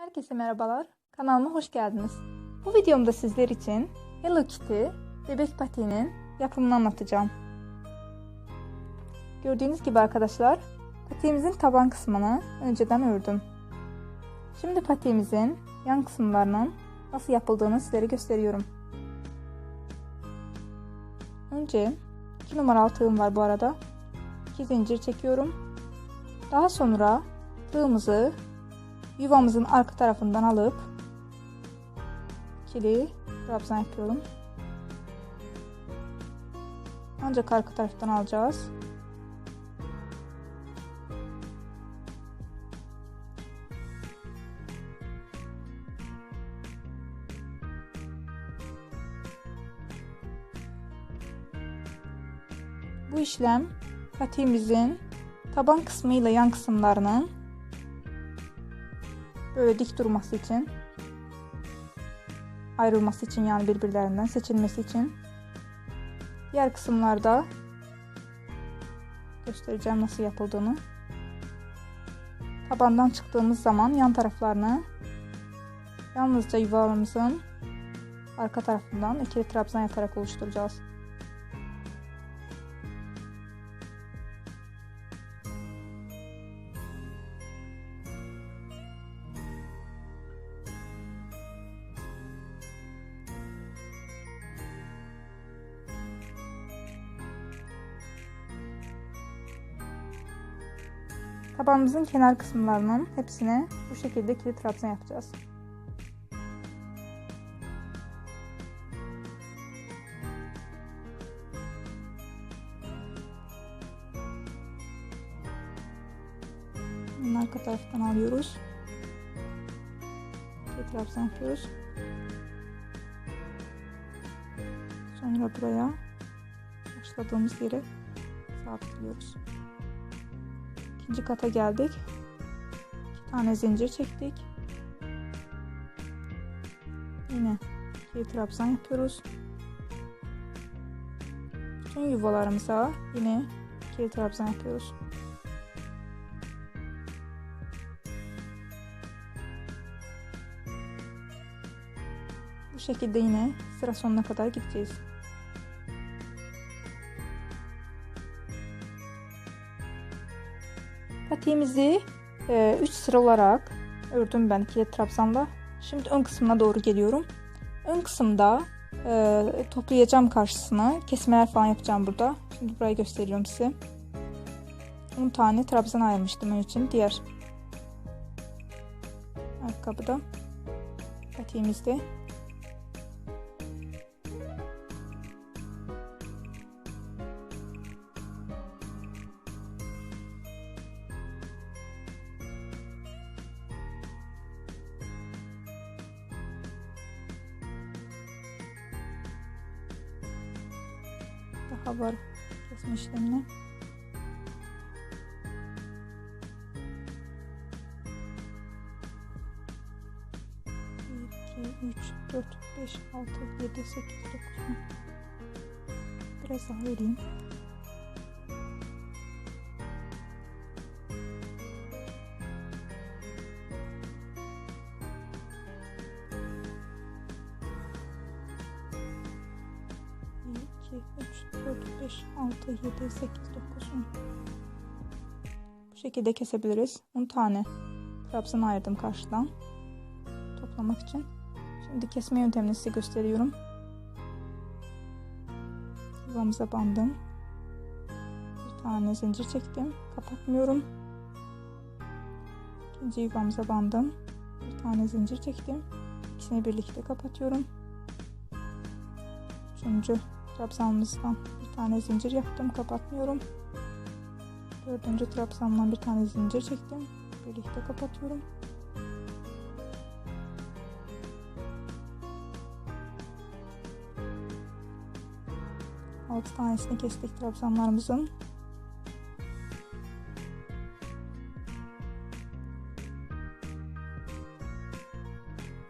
Herkese merhabalar. Kanalıma hoş geldiniz. Bu videomda sizler için Hello Kitty bebek patiğinin yapımını anlatacağım. Gördüğünüz gibi arkadaşlar patiğimizin taban kısmını önceden ördüm. Şimdi patiğimizin yan kısımlarının nasıl yapıldığını sizlere gösteriyorum. Önce 2 numaralı tığım var bu arada. 2 zincir çekiyorum. Daha sonra tığımızı yuvamızın arka tarafından alıp ikili trabzan yapıyorum. Ancak arka taraftan alacağız. Bu işlem patiğimizin taban kısmı ile yan kısımlarının böyle dik durması için ayrılması için yani birbirlerinden seçilmesi için diğer kısımlarda göstereceğim nasıl yapıldığını tabandan çıktığımız zaman yan taraflarını yalnızca yuvarımızın arka tarafından ikili trabzan yaparak oluşturacağız. Tabanımızın kenar kısımlarının hepsine bu şekilde kilit trabzan yapacağız. Bunun arka taraftan alıyoruz. Kilit trabzan yapıyoruz. Sonra buraya başladığımız yere sabitliyoruz ikinci kata geldik. İki tane zincir çektik. Yine iki trabzan yapıyoruz. Bütün yuvalarımıza yine iki trabzan yapıyoruz. Bu şekilde yine sıra sonuna kadar gideceğiz. Patiğimizi 3 e, sıra olarak ördüm ben kilit trabzanla. Şimdi ön kısmına doğru geliyorum. Ön kısımda e, toplayacağım karşısına kesmeler falan yapacağım burada. Şimdi burayı gösteriyorum size. 10 tane trabzan ayırmıştım ön için. Diğer ayakkabıda patiğimizde daha var kesme işlemine. İki, üç, dört, beş, altı, yedi, sekiz, dokuz, Biraz daha vereyim. 2, 3, 4, 5, 6, 7, 8, 9, 10. Bu şekilde kesebiliriz. 10 tane trabzan ayırdım karşıdan. Toplamak için. Şimdi kesme yöntemini size gösteriyorum. Yuvamıza bandım. Bir tane zincir çektim. Kapatmıyorum. İkinci yuvamıza bandım. Bir tane zincir çektim. İkisini birlikte kapatıyorum. Üçüncü trabzanımızdan bir tane zincir yaptım kapatmıyorum. Dördüncü trabzandan bir tane zincir çektim birlikte kapatıyorum. Altı tanesini kestik trabzanlarımızın.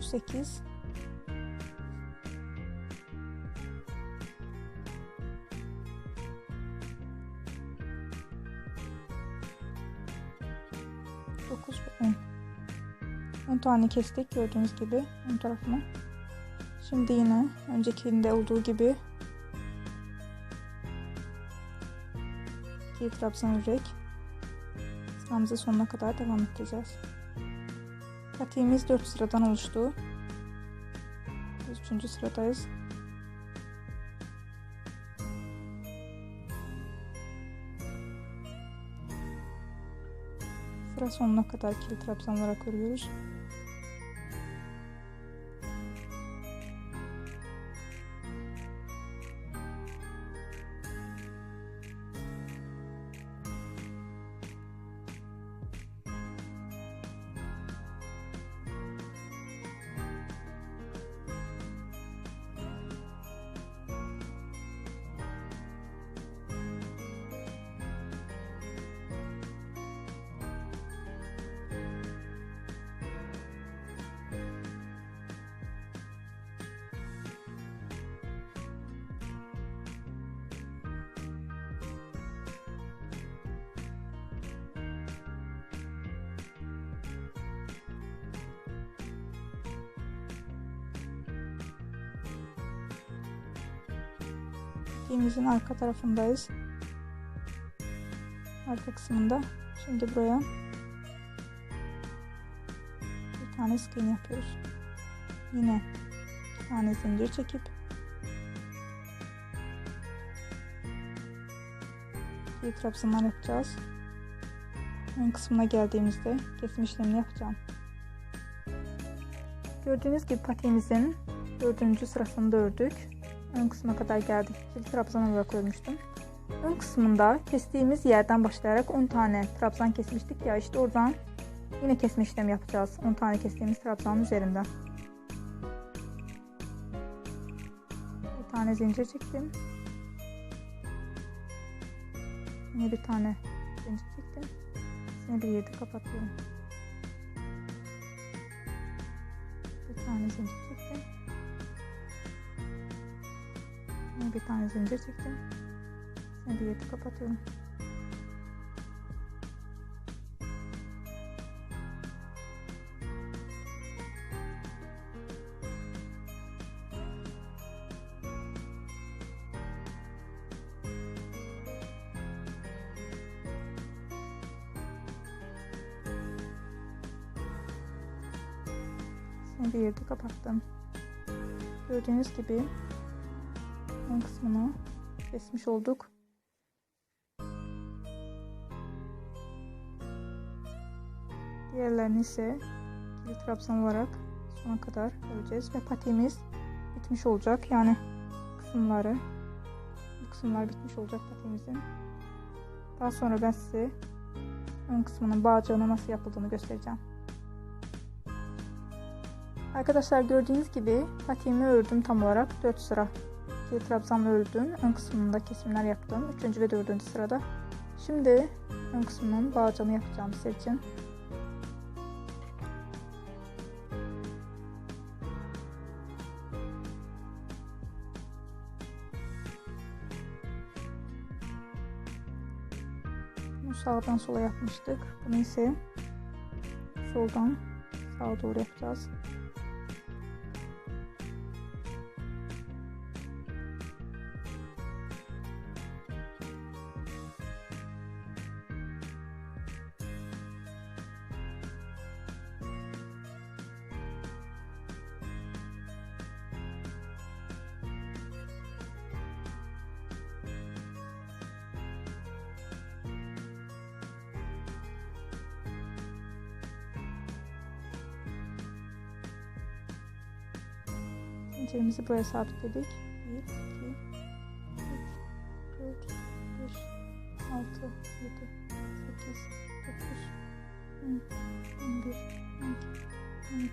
Sekiz tane kestik gördüğünüz gibi ön tarafına. Şimdi yine öncekinde olduğu gibi iki trabzan örerek sıramızı sonuna kadar devam edeceğiz. Patiğimiz 4 sıradan oluştu. Biz 3. sıradayız. Sıra sonuna kadar ikili trabzan olarak örüyoruz. Lastiğimizin arka tarafındayız. Arka kısmında. Şimdi buraya bir tane iğne yapıyoruz. Yine bir tane zincir çekip bir trabzanlar yapacağız. Ön kısmına geldiğimizde kesim işlemini yapacağım. Gördüğünüz gibi patiğimizin dördüncü sırasında ördük ön kısma kadar geldik. Bir trabzan olarak örmüştüm. Ön kısmında kestiğimiz yerden başlayarak 10 tane trabzan kesmiştik ya işte oradan yine kesme işlemi yapacağız. 10 tane kestiğimiz trabzanın üzerinde. Bir tane zincir çektim. Yine bir tane zincir çektim. Yine bir yedi kapatıyorum. Bir tane zincir Yine bir tane zincir çektim. Şimdi yeti kapatıyorum. Şimdi yeti kapattım. Gördüğünüz gibi ön kısmını kesmiş olduk. Diğerlerini ise ikili trabzan olarak sona kadar öreceğiz ve patiğimiz bitmiş olacak. Yani kısımları bu kısımlar bitmiş olacak patiğimizin. Daha sonra ben size ön kısmının bağcığını nasıl yapıldığını göstereceğim. Arkadaşlar gördüğünüz gibi patiğimi ördüm tam olarak 4 sıra iki trabzanla ördüm. Ön kısmında kesimler yaptım. Üçüncü ve dördüncü sırada. Şimdi ön kısmının bağcanı yapacağım sizler için. Bunu sağdan sola yapmıştık. Bunu ise soldan sağa doğru yapacağız. Zincirimizi buraya sabitledik. 1, 2, 3, 4, 5, 6, 7, 8, 9, 10, 11, 12, 13,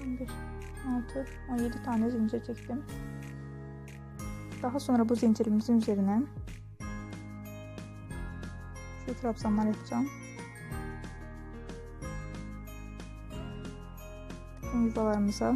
14, 15, 16, 17 tane zincir çektim. Daha sonra bu zincirimizin üzerine şu trabzanlar yapacağım. Bütün yuvalarımıza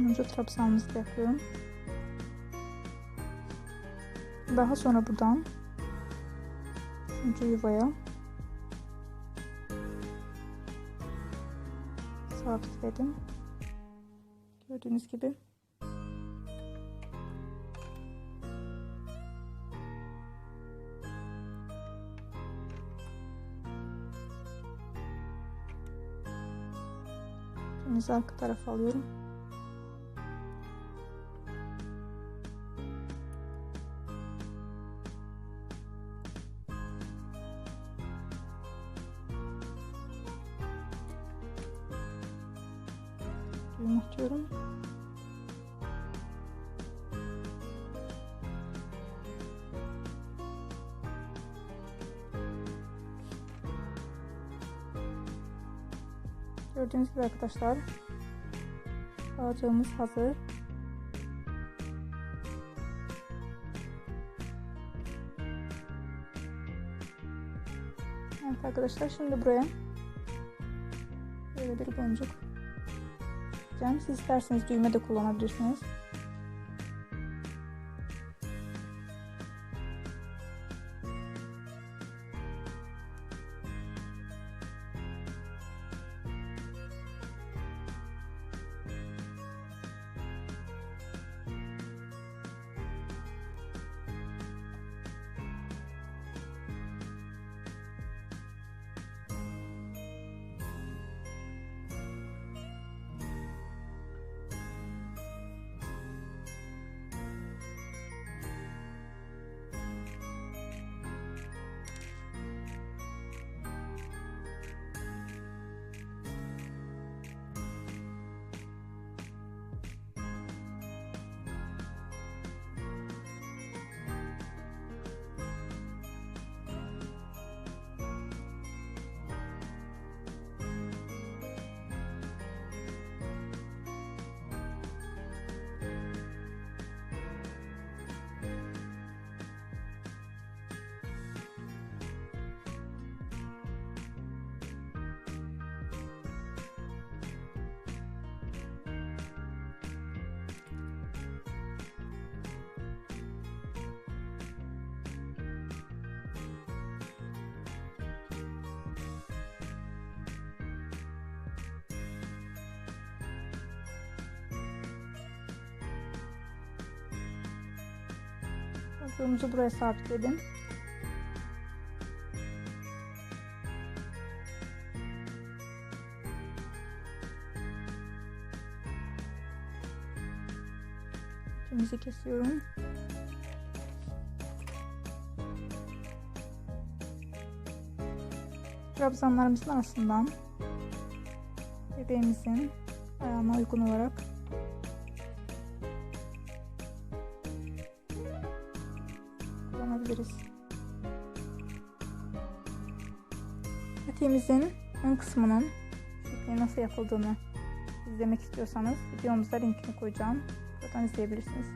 Sonuncu trabzanımızı yapıyorum. Daha sonra buradan üçüncü yuvaya sabitledim. Gördüğünüz gibi. Şimdi arka tarafa alıyorum. Atıyorum. Gördüğünüz gibi arkadaşlar bağcığımız hazır. Evet arkadaşlar şimdi buraya böyle bir boncuk yapacağım. Siz isterseniz düğme de kullanabilirsiniz. Boncukumuzu buraya sabitledim. İpimizi kesiyorum. Trabzanlarımızın arasından bebeğimizin ayağına uygun olarak kullanabiliriz. Patiğimizin ön kısmının şekli nasıl yapıldığını izlemek istiyorsanız videomuzda linkini koyacağım. Buradan izleyebilirsiniz.